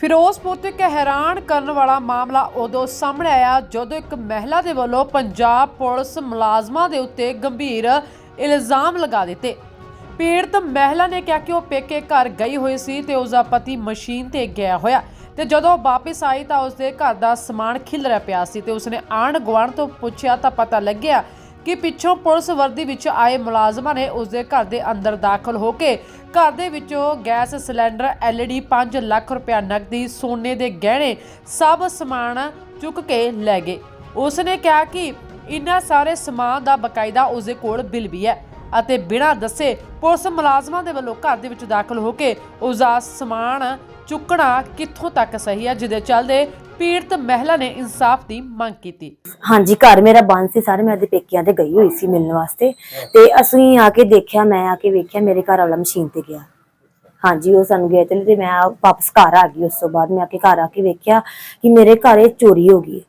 ਫਿਰੋਜ਼ਪੁਰ ਤੋਂ ਇੱਕ ਹੈਰਾਨ ਕਰਨ ਵਾਲਾ ਮਾਮਲਾ ਉਦੋਂ ਸਾਹਮਣੇ ਆਇਆ ਜਦੋਂ ਇੱਕ ਮਹਿਲਾ ਦੇ ਵੱਲੋਂ ਪੰਜਾਬ ਪੁਲਿਸ ਮੁਲਾਜ਼ਮਾਂ ਦੇ ਉੱਤੇ ਗੰਭੀਰ ਇਲਜ਼ਾਮ ਲਗਾ ਦਿੱਤੇ। ਪੀੜਤ ਮਹਿਲਾ ਨੇ ਕਿਹਾ ਕਿ ਉਹ ਪੇਕੇ ਘਰ ਗਈ ਹੋਈ ਸੀ ਤੇ ਉਸ ਦਾ ਪਤੀ ਮਸ਼ੀਨ ਤੇ ਗਿਆ ਹੋਇਆ। ਤੇ ਜਦੋਂ ਉਹ ਵਾਪਸ ਆਈ ਤਾਂ ਉਸਦੇ ਘਰ ਦਾ ਸਮਾਨ ਖਿਲਰਿਆ ਪਿਆ ਸੀ ਤੇ ਉਸਨੇ ਆਂਢ ਗੁਆਂਢ ਤੋਂ ਪੁੱਛਿਆ ਤਾਂ ਪਤਾ ਲੱਗਿਆ ਕਿ ਪਿੱਛੋਂ ਪੁਲਿਸ ਵਰਦੀ ਵਿੱਚ ਆਏ ਮੁਲਾਜ਼ਮਾਂ ਨੇ ਉਸਦੇ ਘਰ ਦੇ ਅੰਦਰ ਦਾਖਲ ਹੋ ਕੇ ਘਰ ਦੇ ਵਿੱਚੋਂ ਗੈਸ ਸਿਲੰਡਰ, ਐਲਈਡੀ 5 ਲੱਖ ਰੁਪਇਆ ਨਕਦੀ, ਸੋਨੇ ਦੇ ਗਹਿਣੇ ਸਭ ਸਮਾਨ ਚੁੱਕ ਕੇ ਲੈ ਗਏ। ਉਸਨੇ ਕਿਹਾ ਕਿ ਇਨ੍ਹਾਂ ਸਾਰੇ ਸਮਾਨ ਦਾ ਬਕਾਇਦਾ ਉਸਦੇ ਕੋਲ ਬਿੱਲ ਵੀ ਹੈ। ਅਤੇ ਬਿਨਾਂ ਦੱਸੇ ਪੁਲਿਸ ਮੁਲਾਜ਼ਮਾਂ ਦੇ ਵੱਲੋਂ ਘਰ ਦੇ ਵਿੱਚ ਦਾਖਲ ਹੋ ਕੇ ਉਸ ਦਾ ਸਮਾਨ ਚੁੱਕਣਾ ਕਿੱਥੋਂ ਤੱਕ ਸਹੀ ਹੈ, ਜਿਹਦੇ ਚੱਲਦੇ ਪੀੜਤ ਮਹਿਲਾ ਨੇ ਇਨਸਾਫ ਦੀ ਮੰਗ ਕੀਤੀ। ਹਾਂਜੀ, ਘਰ ਮੇਰਾ ਬੰਦ ਸੀ, ਸਾਰੇ ਮੈਂ ਉਹਦੇ ਪੇਕਿਆਂ ਤੇ ਗਈ ਹੋਈ ਸੀ ਮਿਲਣ ਵਾਸਤੇ। ਤੇ ਅਸੀਂ ਆ ਕੇ ਦੇਖਿਆ, ਮੈਂ ਆ ਕੇ ਵੇਖਿਆ, ਮੇਰੇ ਘਰ ਵਾਲਾ ਮਸ਼ੀਨ ਤੇ ਗਿਆ। ਹਾਂਜੀ, ਉਹ ਸਾਨੂੰ ਗਿਆ ਤੇ ਤੇ ਮੈਂ ਵਾਪਸ ਘਰ ਆ ਗਈ, ਉਸ ਤੋਂ ਬਾਅਦ ਮੈਂ ਆ ਕੇ ਘਰ ਆ ਕੇ ਵੇਖਿਆ ਕਿ ਮੇਰੇ ਘਰ ਇਹ ਚੋਰੀ ਹੋ ਗਈ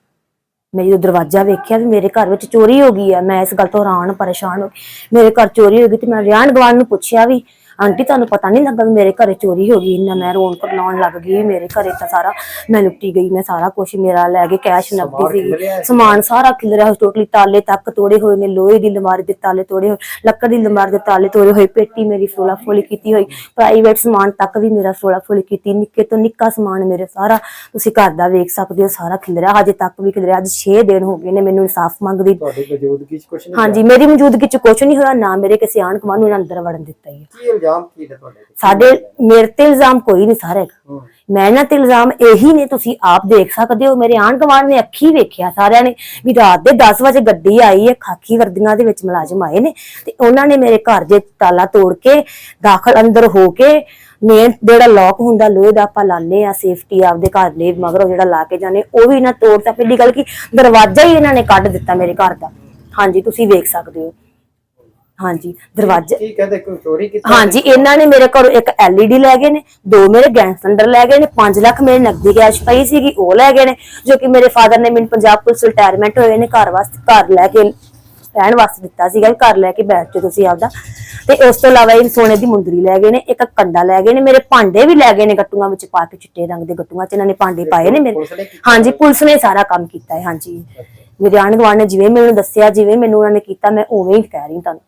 ਮੈਂ ਜਦੋਂ ਦਰਵਾਜ਼ਾ ਵੇਖਿਆ ਵੀ ਮੇਰੇ ਘਰ ਵਿੱਚ ਚੋਰੀ ਹੋ ਗਈ ਹੈ ਮੈਂ ਇਸ ਗੱਲ ਤੋਂ ਹੈਰਾਨ ਪਰੇਸ਼ਾਨ ਹੋ ਗਈ। ਮੇਰੇ ਘਰ ਚੋਰੀ ਹੋ ਗਈ ਤੇ ਮੈਂ ਰਿਆਣ ਗਵਾਨ ਨੂੰ ਪੁੱਛਿਆ ਵੀ ਆਂਟੀ ਤੁਹਾਨੂੰ ਪਤਾ ਨਹੀਂ ਲੱਗਾ ਵੀ ਮੇਰੇ ਘਰੇ ਚੋਰੀ ਹੋ ਗਈ ਇੰਨਾ ਮੈਂ ਰੋਣ ਕਰਲਾਉਣ ਲੱਗ ਗਈ ਮੇਰੇ ਘਰੇ ਤਾਂ ਸਾਰਾ ਮੈਂ ਲੁੱਟੀ ਗਈ ਮੈਂ ਸਾਰਾ ਕੁਝ ਮੇਰਾ ਲੈ ਕੇ ਕੈਸ਼ ਨਕਦੀ ਸੀ? ਸਮਾਨ ਸਾਰਾ ਖਿਲਰਿਆ ਟੋਟਲੀ ਤਾਲੇ ਤੱਕ ਤੋੜੇ ਹੋਏ ਨੇ ਲੋਹੇ ਦੀ ਲਮਾਰੀ ਦੇ ਤਾਲੇ ਤੋੜੇ ਹੋਏ ਲੱਕੜ ਦੀ ਲਮਾਰੀ ਦੇ ਤਾਲੇ ਤੋੜੇ ਹੋਏ ਪੇਟੀ ਮੇਰੀ ਫੋਲਾ ਫੋਲੀ ਕੀਤੀ ਹੋਈ ਪ੍ਰਾਈਵੇਟ ਸਮਾਨ ਤੱਕ ਵੀ ਮੇਰਾ ਫੋਲਾ ਫੋਲੀ ਕੀਤੀ ਨਿੱਕੇ ਤੋਂ ਨਿੱਕਾ ਸਮਾਨ ਮੇਰੇ ਸਾਰਾ ਤੁਸੀਂ ਘਰ ਦਾ ਵੇਖ ਸਕਦੇ ਹੋ ਸਾਰਾ ਖਿਲਰਿਆ ਹਜੇ ਤੱਕ ਵੀ ਖਿਲਰਿਆ ਅੱਜ 6 ਦਿਨ ਹੋ ਗਏ ਨੇ ਮੈਨੂੰ ਇਨਸਾਫ ਮੰਗਦੀ। ਤੁਹਾਡੀ ਮੌਜੂਦਗੀ ਚ ਕੁਝ ਨਹੀਂ ਹਾਂਜੀ ਮੇਰੀ ਮੌਜੂਦਗੀ ਚ ਕੁਝ ਨਹੀਂ ਹੋਇਆ ਨਾ ਮੇਰੇ ਕਿਸੇ ਆਣ ਕਮਾਨ ਨੂੰ ਅੰਦਰ ਵੜਨ ਦਿੱਤਾ ਹੀ ਹੈ। ਇਲਜ਼ਾਮ ਕੀ ਨੇ ਤੁਹਾਡੇ ਤੇ? ਸਾਡੇ ਮੇਰੇ ਤੇ ਇਲਜ਼ਾਮ ਕੋਈ ਨਹੀਂ ਸਾਰੇ ਹੂੰ। ਮੈਂ ਇਹਨਾਂ ਤੇ ਇਲਜ਼ਾਮ ਇਹੀ ਨੇ ਤੁਸੀਂ ਆਪ ਦੇਖ ਸਕਦੇ ਹੋ। ਮੇਰੇ ਆਂਢ ਗੁਆਂਢ ਨੇ ਅੱਖੀ ਵੇਖਿਆ ਸਾਰਿਆਂ ਨੇ ਵੀ ਰਾਤ ਦੇ 10 ਵਜੇ ਗੱਡੀ ਆਈ ਹੈ ਖਾਕੀ ਵਰਦੀਆਂ ਦੇ ਵਿੱਚ ਮੁਲਾਜ਼ਮ ਆਏ ਨੇ ਤੇ ਉਹਨਾਂ ਨੇ ਮੇਰੇ ਘਰ ਦੇ ਤਾਲਾ ਤੋੜ ਕੇ ਦਾਖਲ ਅੰਦਰ ਹੋ ਕੇ ਮੇਨ ਜਿਹੜਾ ਲੋਕ ਹੁੰਦਾ ਲੋਹੇ ਦਾ ਆਪਾਂ ਲਾਣੇ ਆ ਸੇਫਟੀ ਆਪਦੇ ਘਰ ਦੇ ਮਗਰੋਂ ਜਿਹੜਾ ਲਾ ਕੇ ਜਾਣੇ ਉਹ ਵੀ ਨਾ ਤੋੜਤਾ। ਪਹਿਲੀ ਗੱਲ ਕਿ ਦਰਵਾਜ਼ਾ ਹੀ ਇਹਨਾਂ ਨੇ ਕੱਢ ਦਿੱਤਾ ਮੇਰੇ ਘਰ ਦਾ। ਹਾਂਜੀ ਤੁਸੀਂ ਵੇਖ ਸਕਦੇ ਹੋ। ਹਾਂਜੀ ਦਰਵਾਜ਼ਾ ਕੀ ਕਹਿੰਦੇ ਕੋਈ ਚੋਰੀ ਕੀਤੀ ਹਾਂਜੀ ਇਹਨਾਂ ਨੇ ਮੇਰੇ ਘਰੋਂ ਇੱਕ LED ਲੈ ਗਏ ਨੇ ਦੋ ਮੇਰੇ ਗੈਸ ਸਿਲੰਡਰ ਲੈ ਗਏ ਨੇ 5 ਲੱਖ ਮੇਰੇ ਨਕਦੀ ਕੈਸ਼ ਪਈ ਸੀਗੀ ਉਹ ਲੈ ਗਏ ਨੇ ਜੋ ਕਿ ਮੇਰੇ ਫਾਦਰ ਨੇ ਮੈਨੂੰ ਪੰਜਾਬ ਪੁਲਿਸ ਰਿਟਾਇਰਮੈਂਟ ਹੋਏ ਨੇ ਘਰ ਵਾਸਤੇ ਘਰ ਲੈ ਕੇ ਰਹਿਣ ਵਾਸਤੇ ਦਿੱਤਾ ਸੀਗਾ ਘਰ ਲੈ ਕੇ ਬੈਠ ਜਾਓ ਤੁਸੀਂ ਆਪਦਾ। ਤੇ ਉਸ ਤੋਂ ਇਲਾਵਾ ਇਹ ਸੋਨੇ ਦੀ ਮੁੰਦਰੀ ਲੈ ਗਏ ਨੇ ਇੱਕ ਕੰਡਾ ਲੈ ਗਏ ਨੇ ਮੇਰੇ ਭਾਂਡੇ ਵੀ ਲੈ ਗਏ ਨੇ ਗੱਟੂਆਂ ਵਿੱਚ ਪਾ ਕੇ ਚਿੱਟੇ ਰੰਗ ਦੇ ਗੱਟੂਆਂ ਚ ਇਹਨਾਂ ਨੇ ਭਾਂਡੇ ਪਾਏ ਨੇ ਮੇਰੇ। ਹਾਂਜੀ ਪੁਲਿਸ ਨੇ ਸਾਰਾ ਕੰਮ ਕੀਤਾ ਹੈ ਹਾਂਜੀ। ਮੇਰੇ ਆਂਢ ਗੁਆਂਢ ਨੇ ਜਿਵੇਂ ਮੈਨੂੰ ਦੱਸਿਆ, ਜਿਵੇਂ ਮੈਨੂੰ ਉਹਨਾਂ ਨੇ ਕੀਤਾ, ਮੈਂ ਉਵੇਂ ਹੀ ਕਹਿ ਰਹੀ ਤੁਹਾਨੂੰ।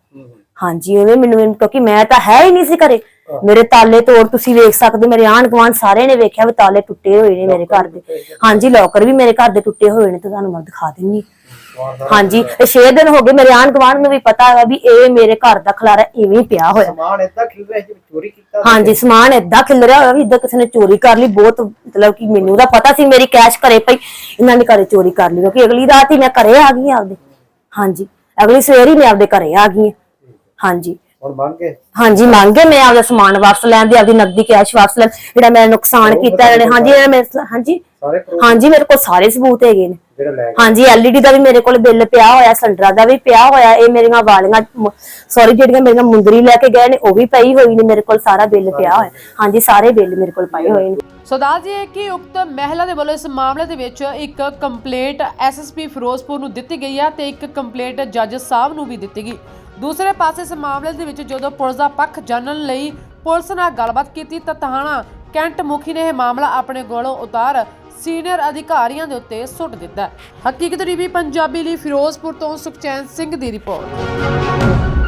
ਹਾਂਜੀ ਉਵੇਂ ਮੈਨੂੰ ਕਿਉਂਕਿ ਮੈਂ ਤਾਂ ਹੈ ਹੀ ਨਹੀਂ ਸੀ ਘਰੇ। ਮੇਰੇ ਤਾਲੇ ਤੋੜ ਤੁਸੀਂ ਵੇਖ ਸਕਦੇ ਮੇਰੇ ਆਂਢ ਗੁਆਂਢ ਸਾਰੇ ਨੇ ਵੇਖਿਆ ਵੀ ਤਾਲੇ ਟੁੱਟੇ ਹੋਏ ਨੇ ਮੇਰੇ ਘਰ ਦੇ। ਹਾਂਜੀ ਲੋਕਰ ਵੀ ਮੇਰੇ ਘਰ ਦੇ ਟੁੱਟੇ ਹੋਏ ਨੇ ਤੇ ਤੁਹਾਨੂੰ ਮੈਂ ਦਿਖਾ ਦਿੰਨੀ ਹਾਂਜੀ ਇਹ 6 ਦਿਨ ਹੋ ਗਏ ਮੇਰੇ ਆਂਢ ਗੁਆਂਢ ਨੂੰ ਵੀ ਪਤਾ ਹੈ ਵੀ ਇਹ ਮੇਰੇ ਘਰ ਦਾ ਖਲਾਰਾ ਇਵੇਂ ਪਿਆ ਹੋਇਆ। ਸਮਾਨ ਏਦਾਂ ਖਿਲ ਰਿਹਾ ਜਿਵੇਂ ਚੋਰੀ ਕੀਤਾ ਹਾਂਜੀ ਸਮਾਨ ਏਦਾਂ ਖਿਲਰਿਆ ਹੋਇਆ ਵੀ ਇਦਾਂ ਕਿਸੇ ਨੇ ਚੋਰੀ ਕਰ ਲਈ ਬਹੁਤ ਮਤਲਬ ਕਿ ਮੈਨੂੰ ਤਾਂ ਪਤਾ ਸੀ ਮੇਰੀ ਕੈਸ਼ ਘਰੇ ਪਈ ਇਹਨਾਂ ਨੇ ਘਰੇ ਚੋਰੀ ਕਰ ਲਈ ਕਿਉਂਕਿ ਅਗਲੀ ਰਾਤ ਹੀ ਮੈਂ ਘਰੇ ਆ ਗਈ ਆਪਦੇ। ਹਾਂਜੀ ਅਗਲੀ ਸਵੇਰ ਹੀ ਮੈਂ ਆਪਦੇ ਘਰੇ ਆ ਗਈ ਹਾਂ। ਹਾਂਜੀ। ਹੁਣ ਮੰਨ ਕੇ ਹਾਂਜੀ ਮੰਗੇ ਮੈਂ ਆਪਦਾ ਸਮਾਨ ਵਾਪਸ ਲੈਣ ਦੀ ਆਪਦੀ ਨਕਦੀ ਕੈਸ਼ ਵਾਪਸ ਲੈਣ। ਜਿਹੜਾ ਮੈਂ ਨੁਕਸਾਨ ਕੀਤਾ ਇਹਨਾਂ ਨੇ ਹਾਂਜੀ ਇਹਨਾਂ ਨੇ ਮੇਰੇ- ਹਾਂਜੀ। ਹਾਂਜੀ ਮੇਰੇ ਕੋਲ ਸਾਰੇ ਸਬੂਤ ਹੈਗੇ ਨੇ। ਹਾਂਜੀ ਐਲਈਡੀ ਦਾ ਵੀ ਮੇਰੇ ਕੋਲ ਬਿੱਲ ਪਿਆ ਹੋਇਆ ਸਿਲੰਡਰਾਂ ਦਾ ਵੀ ਪਿਆ ਹੋਇਆ ਇਹ ਮੇਰੀਆਂ ਵਾਲੀਆਂ ਸੌਰੀ ਜਿਹੜੀਆਂ ਮੇਰੀਆਂ ਮੁੰਦਰੀ ਲੈ ਕੇ ਗਏ ਨੇ ਉਹ ਵੀ ਪਈ ਹੋਈ ਨੇ ਮੇਰੇ ਕੋਲ ਸਾਰਾ ਬਿੱਲ ਪਿਆ ਹੋਇਆ। ਹਾਂਜੀ ਸਾਰੇ ਬਿੱਲ ਮੇਰੇ ਕੋਲ ਪਏ ਹੋਏ ਨੇ। ਸੋ ਦੱਸ ਦਈਏ ਕਿ ਉਕਤ ਮਹਿਲਾ ਦੇ ਵੱਲੋਂ ਇਸ ਮਾਮਲੇ ਦੇ ਵਿੱਚ ਇੱਕ ਕੰਪਲੇਂਟ ਐਸਐਸਪੀ ਫਿਰੋਜ਼ਪੁਰ ਨੂੰ ਦਿੱਤੀ ਗਈ ਹੈ ਤੇ ਇੱਕ ਕੰਪਲੇਂਟ ਜੱਜ ਸਾਹਿਬ ਨੂੰ ਵੀ ਦਿੱਤੀ ਗਈ। ਦੂਸਰੇ ਪਾਸੇ ਇਸ ਮਾਮਲੇ ਦੇ ਵਿੱਚ ਜਦੋਂ ਪੁਲਿਸ ਦਾ ਪੱਖ ਜਾਣਨ ਲਈ ਪੁਲਿਸ ਨਾਲ ਗੱਲਬਾਤ ਕੀਤੀ ਤਾਂ ਤਹਾਣਾ ਕੈਂਟ ਮੁਖੀ ਨੇ ਇਹ ਮਾਮਲਾ ਆਪਣੇ ਕੋਲੋਂ ਉਤਾਰ ਸੀਨੀਅਰ ਅਧਿਕਾਰੀਆਂ ਦੇ ਉੱਤੇ ਸੁੱਟ ਦਿੱਤਾ ਹੈ। ਹਕੀਕਤ ਟੀਵੀ ਪੰਜਾਬੀ ਲਈ ਫਿਰੋਜ਼ਪੁਰ ਤੋਂ ਸੁਖਚੈਨ ਸਿੰਘ ਦੀ ਰਿਪੋਰਟ